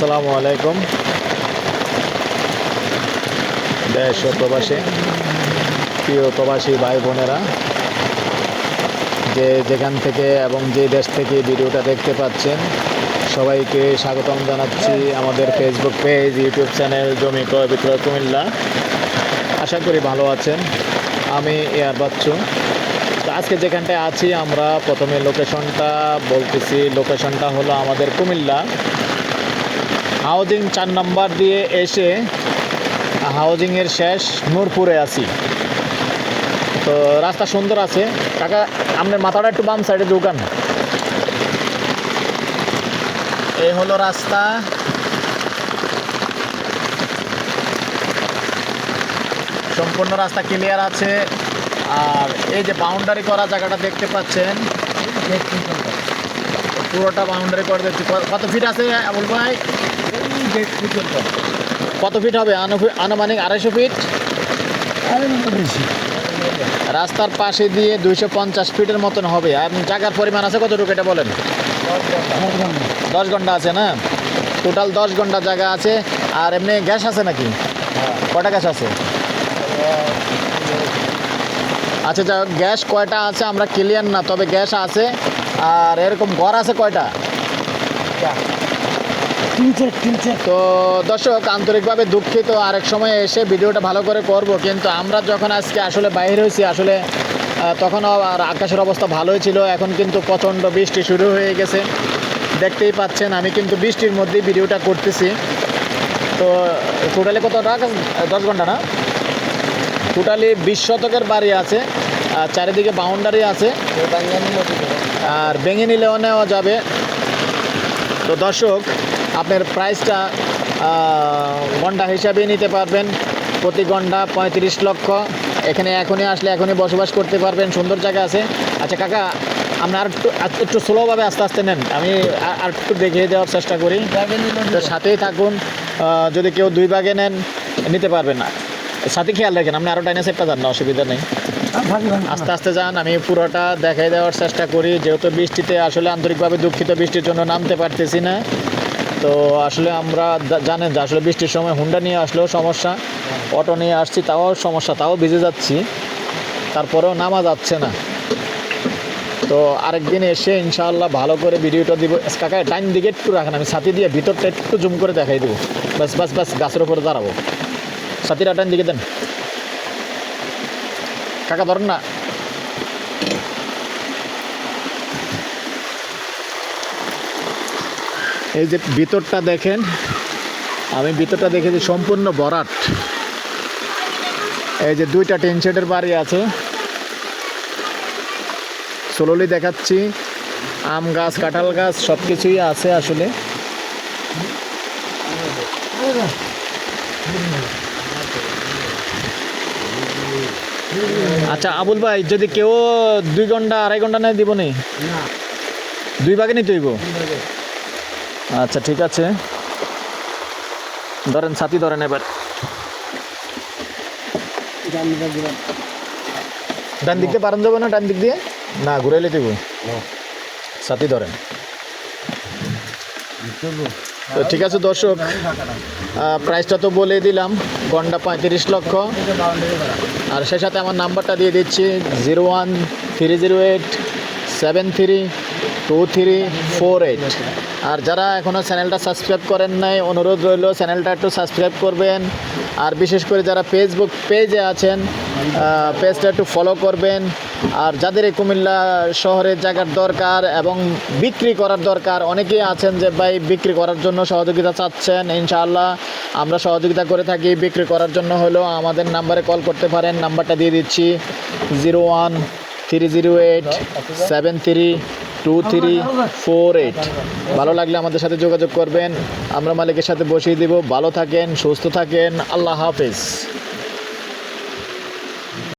আসসালামু আলাইকুম। দেশ প্রবাসী, প্রিয় প্রবাসী ভাই বোনেরা, যে যেখান থেকে এবং যে দেশ থেকে ভিডিওটা দেখতে পাচ্ছেন, সবাইকে স্বাগতম জানাচ্ছি আমাদের ফেসবুক পেজ ইউটিউব চ্যানেল জমি ক্রয় বিক্রয় কুমিল্লা। আশা করি ভালো আছেন। আমি এয়ার বাচ্চু। আজকে যেখানটায় আছি আমরা, প্রথমে লোকেশনটা বলতেছি। লোকেশনটা হলো আমাদের কুমিল্লা। হাউজিং চার নম্বর দিয়ে এসে হাউজিংয়ের শেষ নূরপুরে আছি। তো রাস্তা সুন্দর আছে। কাকা, আপনার মাথাটা একটু বাম সাইডে দোকান এই হলো রাস্তা। সম্পূর্ণ রাস্তা ক্লিয়ার আছে। আর এই যে বাউন্ডারি করা জায়গাটা দেখতে পাচ্ছেন পুরোটা বাউন্ডারি করে দেখছি ক- কত ফিট আছে, আবুল ভাই? কত ফিট হবে? আনু- আনুমানিক আড়াইশো ফিট রাস্তার পাশে দিয়ে দুইশো পঞ্চাশ ফিটের মতন হবে। আর জায়গার পরিমাণ আছে কতটুকু এটা বলেন? দশ ঘণ্টা আছে না? টোটাল দশ ঘণ্টা জায়গা আছে। আর এমনি গ্যাস আছে নাকি? কটা গ্যাস আছে? আচ্ছা যা গ্যাস কয়টা আছে? আমরা ক্লিয়ার না তবে গ্যাস আছে। আর এরকম ঘর আছে কয়টা? তো দর্শক আন্তরিকভাবে দুঃখিত। আরেক সময় এসে ভিডিওটা ভালো করে করব কিন্তু আমরা যখন আজকে আসলে বাইরে হয়েছি আসলে তখন আর আকাশের অবস্থা ভালোই ছিল। এখন কিন্তু প্রচণ্ড বৃষ্টি শুরু হয়ে গেছে। দেখতেই পাচ্ছেন আমি কিন্তু বৃষ্টির মধ্যেই ভিডিওটা করতেছি। তো টোটালি কত? টাকা দশ ঘণ্টা না? টোটালি বিশ শতকের বাড়ি আছে আর চারিদিকে বাউন্ডারি আছে। আর ভেঙে নিলেও নেওয়া যাবে। তো দর্শক আপনার প্রাইসটা ঘণ্টা হিসাবে নিতে পারবেন। প্রতি ঘণ্টা পঁয়ত্রিশ লক্ষ। এখানে এখনই আসলে এখনই বসবাস করতে পারবেন। সুন্দর জায়গা আছে। আচ্ছা কাকা আপনি আর একটু একটু স্লোভাবে আস্তে আস্তে নেন। আমি আর- আর একটু দেখিয়ে দেওয়ার চেষ্টা করি। তো সাথেই থাকুন। যদি কেউ দুই ভাগে নেন নিতে পারবেন না। সাথে খেয়াল রাখেন আপনি আরও টাইনে সেটটা যান না অসুবিধা নেই। আস্তে আস্তে যান আমি পুরোটা দেখাই দেওয়ার চেষ্টা করি যেহেতু বৃষ্টিতে আসলে আন্তরিকভাবে দুঃখিত বৃষ্টির জন্য নামতে পারতেছি না। তো আসলে আমরা জানেন যে আসলে বৃষ্টির সময় হুন্ডা নিয়ে আসলেও সমস্যা অটো নিয়ে আসছি তাও সমস্যা তাও ভিজে যাচ্ছি তারপরেও নামা যাচ্ছে না। তো আরেকদিন এসে ইনশাআল্লাহ ভালো করে ভিডিওটা দিব। কাকা ডাইন দিকে একটু রাখেন আমি সাথী দিয়ে ভিতরটা একটু জুম করে দেখাই দেবো। বাস বাস বাস গাছের উপরে দাঁড়াবো। সাথীরা ডাইন দিকে দেন। কাকা ধরেন না। এই যে ভিতরটা দেখেন, আমি ভিতরটা দেখেছি সম্পূর্ণ ভরাট এই যে দুইটা টিন শেডের বাড়ি আছে। সোলোলি দেখাচ্ছি, আম গাছ, কাঁঠাল গাছ সব কিছুই আছে আসলে। আচ্ছা আবুল ভাই যদি কেউ দুই ঘণ্টা আড়াই ঘণ্টা নেয় দিব নি? দুই ভাগে নিতে হইব? আচ্ছা ঠিক আছে। ধরেন সাথী ধরেন এবার। ডান দিক দিয়ে পারেন যাব না ডান দিক দিয়ে? না ঘুরাইলে দিব। সাথী ধরেন। তো ঠিক আছে দর্শক প্রাইসটা তো বলে দিলাম। ঘণ্টা পঁয়ত্রিশ লক্ষ। আর সে সাথে আমার নাম্বারটা দিয়ে দিচ্ছি zero one three zero eight seven three two three four eight আর যারা এখনও চ্যানেলটা সাবস্ক্রাইব করেন নাই, অনুরোধ রইল চ্যানেলটা একটু সাবস্ক্রাইব করবেন। আর বিশেষ করে যারা ফেসবুক পেজে আছেন পেজটা একটু ফলো করবেন। আর যাদের কুমিল্লা শহরের জায়গার দরকার এবং বিক্রি করার দরকার, অনেকেই আছেন যে ভাই বিক্রি করার জন্য সহযোগিতা চাচ্ছেন, ইনশাআল্লাহ আমরা সহযোগিতা করে থাকি, বিক্রি করার জন্য হলেও আমাদের নাম্বারে কল করতে পারেন, নাম্বারটা দিয়ে দিচ্ছি। Zero one three zero eight seven three two three four eight ভালো লাগলে আমাদের সাথে যোগাযোগ করবেন। আমরা মালিকের সাথে বসিয়ে দিব। ভালো থাকেন, সুস্থ থাকেন। আল্লাহ হাফেজ।